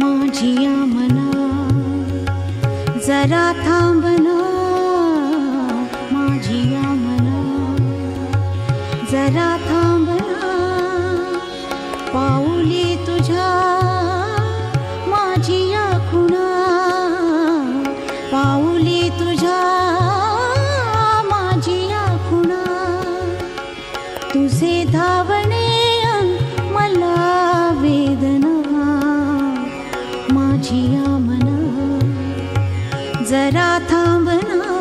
माझिया मना जरा थांबना. माझिया मना जरा थांबना. पाऊली तुझ्या माझिया खुणा पाऊली तुझ्या माझिया खुणा तुझे धावणे जिया मना जरा थांबना